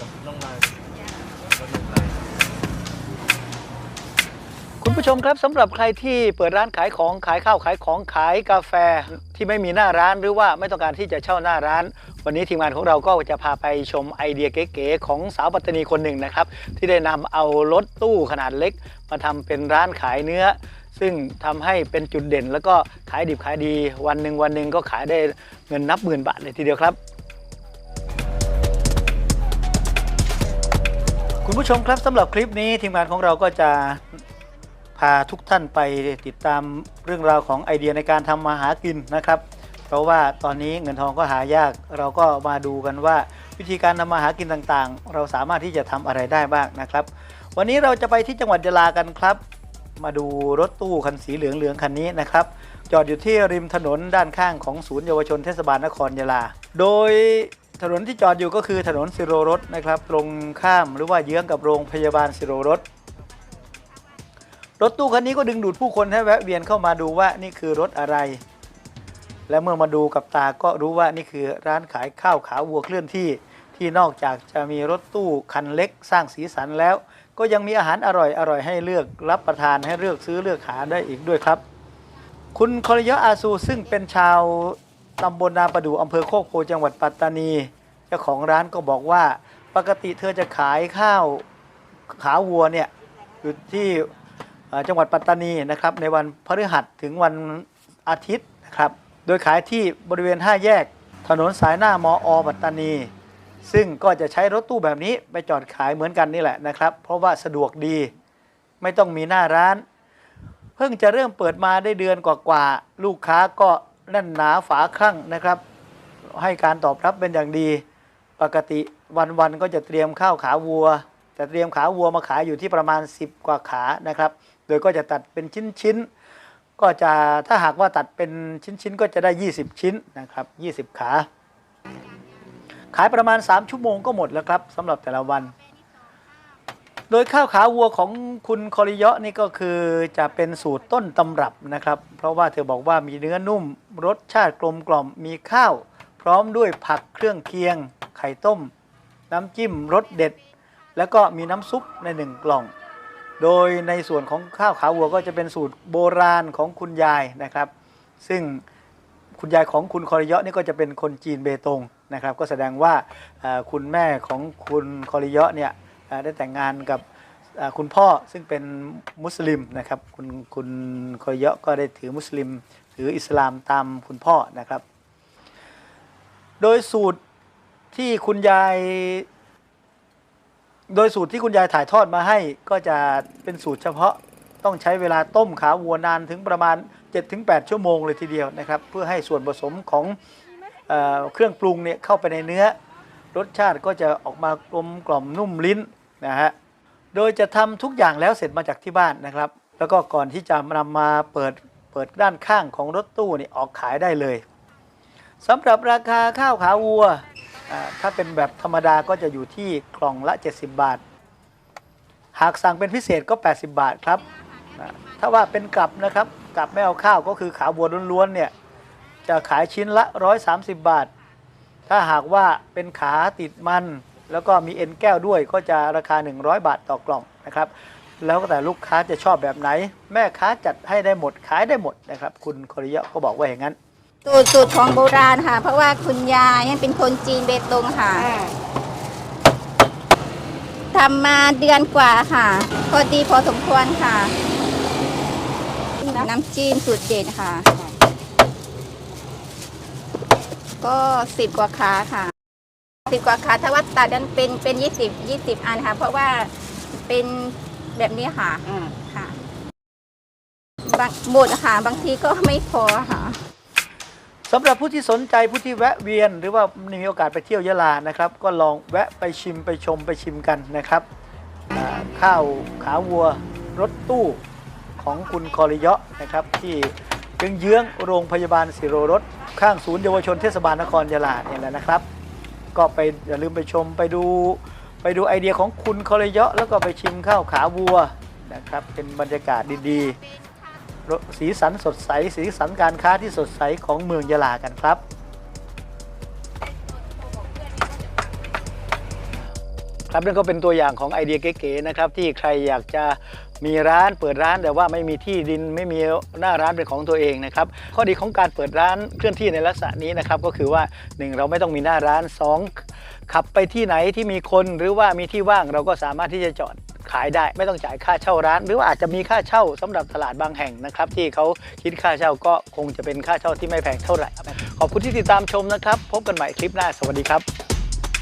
กับน้องนายก็หนึ่งไรคุณผู้ชมครับสำหรับใครที่เปิดร้านขายของขายข้าวขายของขายกาแฟที่ไม่มีหน้าร้านหรือว่าไม่ต้องการที่จะเช่าหน้าร้าน วันนี้ทีมงานของเราก็จะพาไปชมไอเดียเก๋ๆของสาวปัตตานีคนหนึ่งนะครับ ที่ได้นำเอารถตู้ขนาดเล็ก มาทำเป็นร้านขายเนื้อ ซึ่งทำให้เป็นจุดเด่น แล้วก็ขายดิบขายดี วันหนึ่งวันหนึ่งก็ขายได้เงินนับหมื่นบาทเลยทีเดียวครับ คุณผู้ชมครับสำหรับคลิปนี้ทีมงานของเราก็จะพาทุกท่านไปติดตามเรื่องราวของไอเดียในการทำมาหากินนะครับ เพราะว่าตอนนี้เงินทองก็หายาก เราก็มาดูกันว่าวิธีการทำมาหากินต่างๆ เราสามารถที่จะทำอะไรได้บ้างนะครับ วันนี้เราจะไปที่จังหวัดยะลากันครับ มาดูรถตู้คันสีเหลืองๆคันนี้นะครับ จอดอยู่ที่ริมถนนด้านข้างของศูนย์เยาวชนเทศบาลนครยะลา โดย ถนนที่จอดอยู่ก็คือถนนสิโรรสนะครับ ตรงข้ามหรือว่าเยื้องกับโรงพยาบาลสิโรรสรถตู้คันนี้ก็ดึงดูดผู้คนให้แวะเวียนเข้ามาดูว่านี่คือรถอะไร และเมื่อมาดูกับตาก็รู้ว่านี่คือร้านขายข้าวขาวัวเคลื่อนที่ ที่นอกจากจะมีรถตู้คันเล็กสร้างสีสันแล้ว ก็ยังมีอาหารอร่อยอร่อยให้เลือกรับประทานให้เลือกซื้อเลือกหาได้อีกด้วยครับ คุณคอริยะอาซูซึ่งเป็นชาวตำบลนาประดู่อำเภอโคกโพจังหวัดปัตตานี จ้าของร้านก็บอกว่าปกติเธอจะขายข้าวขาวัวเนี่ยอยู่ที่จังหวัดปัตตานีนะครับในวันพฤหัสถึงวันอาทิตย์นะครับโดยขายที่บริเวณ 5 แยก ถนนสายหน้ามออปัตตานี ซึ่งก็จะใช้รถตู้แบบนี้ไปจอดขายเหมือนกันนี่แหละนะครับ เพราะว่าสะดวกดีไม่ต้องมีหน้าร้าน เพิ่งจะเริ่มเปิดมาได้เดือนกว่าๆลูกค้าก็แน่นหนาฝาคลั่งนะครับ ให้การตอบรับเป็นอย่างดี ปกติวันๆก็จะเตรียมข้าวขาวัว จะเตรียมขาวัวมาขายอยู่ที่ประมาณ 10 กว่าขานะครับ โดยก็จะตัดเป็นชิ้นๆก็จะถ้าหากว่าตัดเป็นชิ้นๆก็จะได้ 20 ชิ้นนะครับ 20 ขา ขายประมาณ 3 ชั่วโมงก็หมดแล้วครับสำหรับแต่ละวัน โดยข้าวขาวัวของคุณคอริยะนี่ก็คือจะเป็นสูตรต้นตำรับนะครับ เพราะว่าเธอบอกว่ามีเนื้อนุ่มรสชาติกลมกล่อมมีข้าว พร้อมด้วยผักเครื่องเคียง ข่ต้ม น้ำจิ้มรสเด็ด แล้วก็มีน้ำซุปในหนึ่งกล่อง โดยในส่วนของข้าวขาวัวก็จะเป็นสูตรโบราณของคุณยายนะครับ ซึ่งคุณยายของคุณคอริยะนี่ก็จะเป็นคนจีนเบตงนะครับ ก็แสดงว่าคุณแม่ของคุณคอริยะเนี่ยได้แต่งงานกับคุณพ่อซึ่งเป็นมุสลิมนะครับ คุณคุณคอริเยะก็ได้ถือมุสลิม ถืออิสลามตามคุณพ่อนะครับ โดยสูตร ที่คุณยาย โดยสูตรที่คุณยายถ่ายทอดมาให้ ก็จะเป็นสูตรเฉพาะต้องใช้เวลาต้มขาวัวนานถึงประมาณ 7-8 ชั่วโมงเลยทีเดียวนะครับ เพื่อให้ส่วนผสมของเออเครื่องปรุงเนี่ยเข้าไปในเนื้อ รสชาติก็จะออกมากลมกล่อมนุ่มลิ้นนะฮะโดยจะทำทุกอย่างแล้วเสร็จมาจากที่บ้านนะครับ แล้วก็ก่อนที่จะนำมาเปิดเปิดด้านข้างของรถตู้นี่ออกขายได้เลยสำหรับราคาข้าวขาวัว ถ้าเป็นแบบธรรมดาก็จะอยู่ที่กล่องละ 70 บาท หากสั่งเป็นพิเศษก็ 80 บาทครับถ้าว่าเป็นกลับนะครับกลับไม่เอาข้าวก็คือขาบัวล้วนๆเนี่ยจะขายชิ้นละ 130 บาท ถ้าหากว่าเป็นขาติดมัน แล้วก็มีเอ็นแก้วด้วยก็จะราคา 100 บาทต่อกล่องนะครับ แล้วแต่ลูกค้าจะชอบแบบไหน แม่ค้าจัดให้ได้หมดขายได้หมดนะครับ คุณคอริยะก็บอกว่าอย่างนั้น สูตรสูตรของโบราณค่ะ เพราะว่าคุณยายยังเป็นคนจีนเบตงค่ะทำมาเดือนกว่าค่ะ พอดีพอสมควรค่ะ น้ำจิ้มสูตรเด็ดค่ะ ก็สิบกว่าขาค่ะสิบกว่าขาถ้าว่าตัดนั้นเป็นเป็นยี่สิบยี่สิบอันค่ะ เพราะว่าเป็นแบบนี้ค่ะค่ะบางหมดค่ะ บางทีก็ไม่พอค่ะ สำหรับผู้ที่สนใจผู้ที่แวะเวียน หรือว่ามีโอกาสไปเที่ยวยะลานะครับ ก็ลองแวะไปชิมไปชมไปชิมกันนะครับข้าวขาวัวรถตู้ของคุณคอริยะนะครับที่เยื้องโรงพยาบาลสิโรรสข้างศูนย์เยาวชนเทศบาลนครยะลาเนี่ยแหละนะครับ ก็ไปอย่าลืมไปชมไปดูไปดูไอเดียของคุณคอริยะแล้วก็ไปชิมข้าวขาวัวนะครับเป็นบรรยากาศดีๆ สีสันสดใส สีสันการค้าที่สดใสของเมืองยะลากันครับครับนั่นก็เป็นตัวอย่างของไอเดียเก๋ๆนะครับที่ใครอยากจะมีร้านเปิดร้านแต่ว่าไม่มีที่ดินไม่มีหน้าร้านเป็นของตัวเองนะครับข้อดีของการเปิดร้านเคลื่อนที่ในลักษณะนี้นะครับก็คือว่าหนึ่งเราไม่ต้องมีหน้าร้านสองขับไปที่ไหนที่มีคนหรือว่ามีที่ว่างเราก็สามารถที่จะจอด ขายได้ไม่ต้องจ่ายค่าเช่าร้าน หรือว่าอาจจะมีค่าเช่าสำหรับตลาดบางแห่งนะครับที่เขาคิดค่าเช่าก็คงจะเป็นค่าเช่าที่ไม่แพงเท่าไหร่ขอบคุณที่ติดตามชมนะครับ พบกันใหม่คลิปหน้าสวัสดีครับ